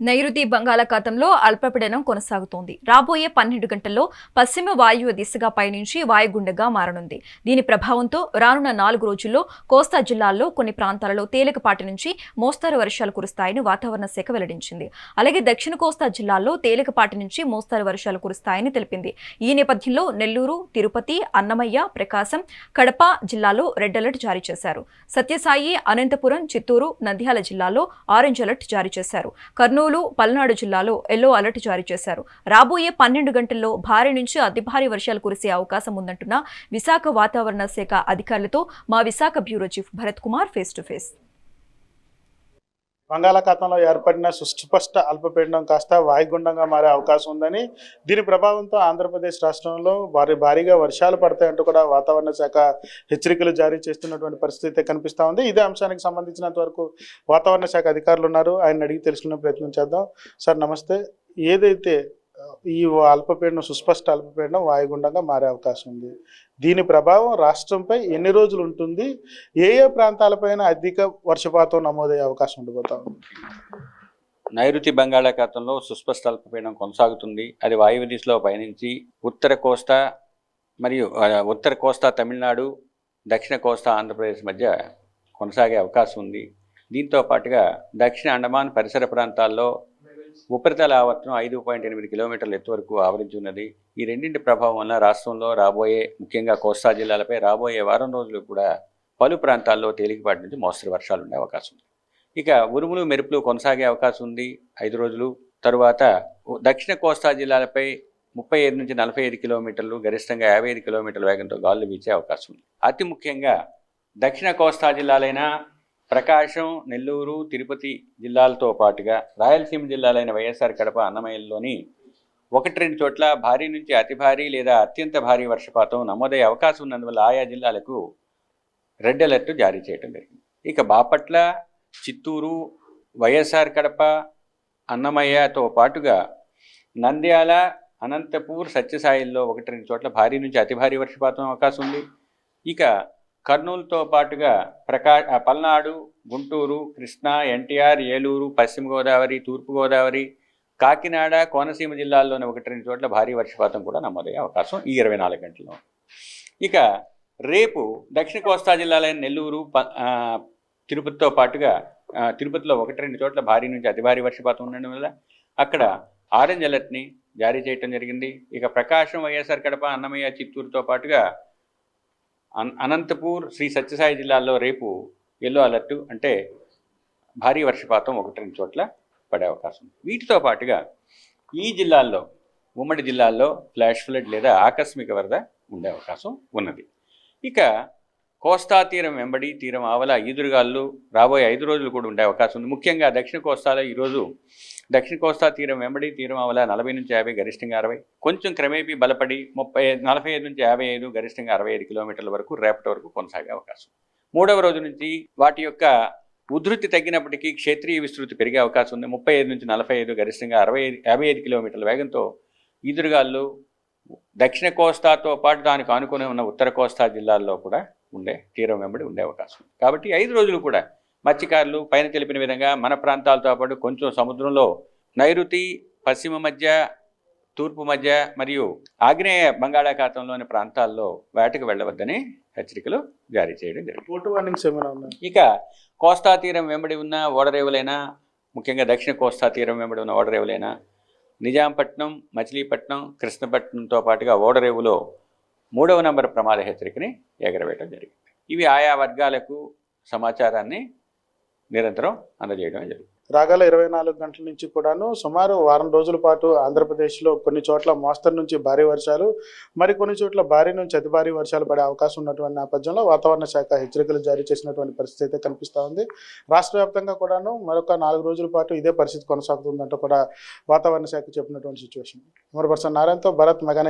నైరుతి బంగాళాఖాతంలో అల్పపీడనం కొనసాగుతోంది. రాబోయే పన్నెండు గంటల్లో పశ్చిమ వాయువ్య దిశగా పయనించి వాయుగుండగా మారనుంది. దీని ప్రభావంతో రానున్న నాలుగు రోజుల్లో కోస్తా జిల్లాల్లో కొన్ని ప్రాంతాలలో తేలికపాటి నుంచి మోస్తారు వర్షాలు కురుస్తాయని వాతావరణ శాఖ వెల్లడించింది. అలాగే దక్షిణ కోస్తా జిల్లాల్లో తేలికపాటి నుంచి మోస్తారు వర్షాలు కురుస్తాయని తెలిపింది. ఈ నేపథ్యంలో నెల్లూరు తిరుపతి అన్నమయ్య ప్రకాశం కడప జిల్లాలో రెడ్ అలర్ట్ జారీ చేశారు. సత్యసాయి అనంతపురం చిత్తూరు నంద్యాల జిల్లాలో ఆరెంజ్ అలర్ట్ జారీ చేశారు. కర్నూలు పల్నాడు జిల్లాలో ఎల్లో అలర్ట్ జారీ చేశారు. రాబోయే పన్నెండు గంటల్లో భారీ నుంచి అతి భారీ వర్షాలు కురిసే అవకాశం ఉందంటున్న విశాఖ వాతావరణ శాఖ అధికారులతో మా Visakha bureau chief Bharat Kumar face to face. బంగాళాఖాతంలో ఏర్పడిన సుస్పష్ట అల్పపీడనం కాస్త వాయుగుండంగా మారే అవకాశం ఉందని దీని ప్రభావంతో ఆంధ్రప్రదేశ్ రాష్ట్రంలో భారీ భారీగా వర్షాలు పడతాయంటూ కూడా వాతావరణ శాఖ హెచ్చరికలు జారీ చేస్తున్నటువంటి పరిస్థితి కనిపిస్తూ ఉంది. ఇదే అంశానికి సంబంధించినంత వరకు వాతావరణ శాఖ అధికారులు ఉన్నారు. ఆయన అడిగి తెలుసుకునే ప్రయత్నం చేద్దాం. సార్ నమస్తే. ఏదైతే ఈ అల్పపీడనం సుస్పష్ట అల్పపీడనం వాయుగుండంగా మారే అవకాశం ఉంది. దీని ప్రభావం రాష్ట్రంపై ఎన్ని రోజులు ఉంటుంది? ఏ ఏ ప్రాంతాలపైన అధిక వర్షపాతం నమోదయ్యే అవకాశం ఉండిపోతా ఉంది? నైరుతి బంగాళాఖాతంలో సుస్పష్ట అల్పపీడనం కొనసాగుతుంది. అది వాయువ్య దిశలో పయనించి ఉత్తర కోస్తా మరియు ఉత్తర కోస్తా తమిళనాడు దక్షిణ కోస్తా ఆంధ్రప్రదేశ్ మధ్య కొనసాగే అవకాశం ఉంది. దీంతో పాటుగా దక్షిణ అండమాన్ పరిసర ప్రాంతాల్లో ఉపరితల ఆవర్తనం ఐదు పాయింట్ ఎనిమిది కిలోమీటర్ల ఎత్తు వరకు ఆవరించి ఉన్నది. ఈ రెండింటి ప్రభావం వల్ల రాష్ట్రంలో రాబోయే ముఖ్యంగా కోస్తా జిల్లాలపై రాబోయే వారం రోజులు కూడా పలు ప్రాంతాల్లో తేలికపాటి నుంచి మోస్తరు వర్షాలు ఉండే అవకాశం ఉంది. ఇక ఉరుములు మెరుపులు కొనసాగే అవకాశం ఉంది. ఐదు రోజులు తరువాత దక్షిణ కోస్తా జిల్లాలపై ముప్పై ఐదు నుంచి నలభై ఐదు కిలోమీటర్లు గరిష్టంగా యాభై ఐదు కిలోమీటర్ల వేగంతో గాలులు వీచే అవకాశం ఉంది. అతి ముఖ్యంగా దక్షిణ కోస్తా జిల్లాలైన ప్రకాశం నెల్లూరు తిరుపతి జిల్లాలతో పాటుగా రాయలసీమ జిల్లాలైన వైఎస్ఆర్ కడప అన్నమయ్యలోని ఒకటి రెండు చోట్ల భారీ నుంచి అతి భారీ లేదా అత్యంత భారీ వర్షపాతం నమోదయ్యే అవకాశం ఉన్నందువల్ల ఆయా జిల్లాలకు రెడ్ అలర్ట్ జారీ చేయడం జరిగింది. ఇక బాపట్ల చిత్తూరు వైఎస్ఆర్ కడప అన్నమయ్యతో పాటుగా నంద్యాల అనంతపూర్ సత్యసాయిల్లో ఒకటి రెండు చోట్ల భారీ నుంచి అతి భారీ వర్షపాతం అవకాశం ఉంది. ఇక కర్నూలుతో పాటుగా ప్రకా పల్నాడు గుంటూరు కృష్ణా ఎన్టీఆర్ ఏలూరు పశ్చిమ గోదావరి తూర్పు గోదావరి కాకినాడ కోనసీమ జిల్లాల్లోని ఒకటి రెండు చోట్ల భారీ వర్షపాతం కూడా నమోదయ్యే అవకాశం ఈ ఇరవై నాలుగు గంటల్లో. ఇక రేపు దక్షిణ కోస్తా జిల్లాలైన నెల్లూరు ప- తిరుపతితో పాటుగా తిరుపతిలో ఒకటి రెండు చోట్ల భారీ నుంచి అతి భారీ వర్షపాతం ఉండడం వల్ల అక్కడ ఆరెంజ్ అలర్ట్ని జారీ చేయటం జరిగింది. ఇక ప్రకాశం వైఎస్ఆర్ కడప అన్నమయ్య చిత్తూరుతో పాటుగా అనంతపూర్ శ్రీ సత్యసాయి జిల్లాల్లో రేపు ఎల్లో అలర్ట్ అంటే భారీ వర్షపాతం ఒకటి రెండు చోట్ల పడే అవకాశం ఉంది. వీటితో పాటుగా ఈ జిల్లాల్లో ఉమ్మడి జిల్లాల్లో ఫ్లాష్ ఫ్లడ్ లేదా ఆకస్మిక వరద ఉండే అవకాశం ఉన్నది. ఇక కోస్తా తీరం వెంబడి తీరం ఆవల ఈదురుగాళ్ళు రాబోయే ఐదు రోజులు కూడా ఉండే అవకాశం ఉంది. ముఖ్యంగా దక్షిణ కోస్తాలో ఈరోజు దక్షిణ కోస్తా తీరం వెంబడి తీరం ఆవల నలభై నుంచి యాభై గరిష్టంగా అరవై కొంచెం క్రమేపీ బలపడి ముప్పై నలభై ఐదు నుంచి యాభై ఐదు గరిష్టంగా అరవై ఐదు కిలోమీటర్ల వరకు రేపటి వరకు కొనసాగే అవకాశం. మూడవ రోజు నుంచి వాటి యొక్క ఉధృతి తగ్గినప్పటికీ క్షేత్రీయ విస్తృతి పెరిగే అవకాశం ఉంది. ముప్పై ఐదు నుంచి నలభై ఐదు గరిష్టంగా అరవై ఐదు యాభై ఐదు కిలోమీటర్ల వేగంతో ఈదురుగాళ్ళు దక్షిణ కోస్తాతో పాటు దానికి ఆనుకుని ఉన్న ఉత్తర కోస్తా జిల్లాల్లో కూడా ఉండే తీరం వెంబడి ఉండే అవకాశం కాబట్టి ఐదు రోజులు కూడా మత్స్యకారులు పైన తెలిపిన విధంగా మన ప్రాంతాలతో పాటు కొంచెం సముద్రంలో నైరుతి పశ్చిమ మధ్య తూర్పు మధ్య మరియు ఆగ్నేయ బంగాళాఖాతంలోని ప్రాంతాల్లో వేటకు వెళ్ళవద్దని హెచ్చరికలు జారీ చేయడం జరిగింది. ఇక కోస్తా తీరం వెంబడి ఉన్న ఓడరేవులైనా ముఖ్యంగా దక్షిణ కోస్తా తీరం వెంబడి ఉన్న ఓడరేవులైనా నిజాంపట్నం మచిలీపట్నం కృష్ణపట్నంతో పాటుగా ఓడరేవులో మూడవ నంబర్ ప్రమాద హెచ్చరికని ఎగరవేయడం జరిగింది. ఇవి ఆయా వర్గాలకు సమాచారాన్ని నిరంతరం అందజేయడం జరిగింది రాగాల ఇరవై నాలుగు గంటల నుంచి కూడాను సుమారు వారం రోజుల పాటు ఆంధ్రప్రదేశ్లో కొన్ని చోట్ల మోస్తరు నుంచి భారీ వర్షాలు మరి కొన్ని చోట్ల భారీ నుంచి అతి భారీ వర్షాలు పడే అవకాశం ఉన్నటువంటి నేపథ్యంలో వాతావరణ శాఖ హెచ్చరికలు జారీ చేసినటువంటి పరిస్థితి అయితే కనిపిస్తూ ఉంది. రాష్ట్ర వ్యాప్తంగా కూడాను మరొక నాలుగు రోజుల పాటు ఇదే పరిస్థితి కొనసాగుతుందంటూ కూడా వాతావరణ శాఖ చెప్పినటువంటి సిచ్యువేషన్ పర్సన్ నారాయణతో భరత్ మెగానే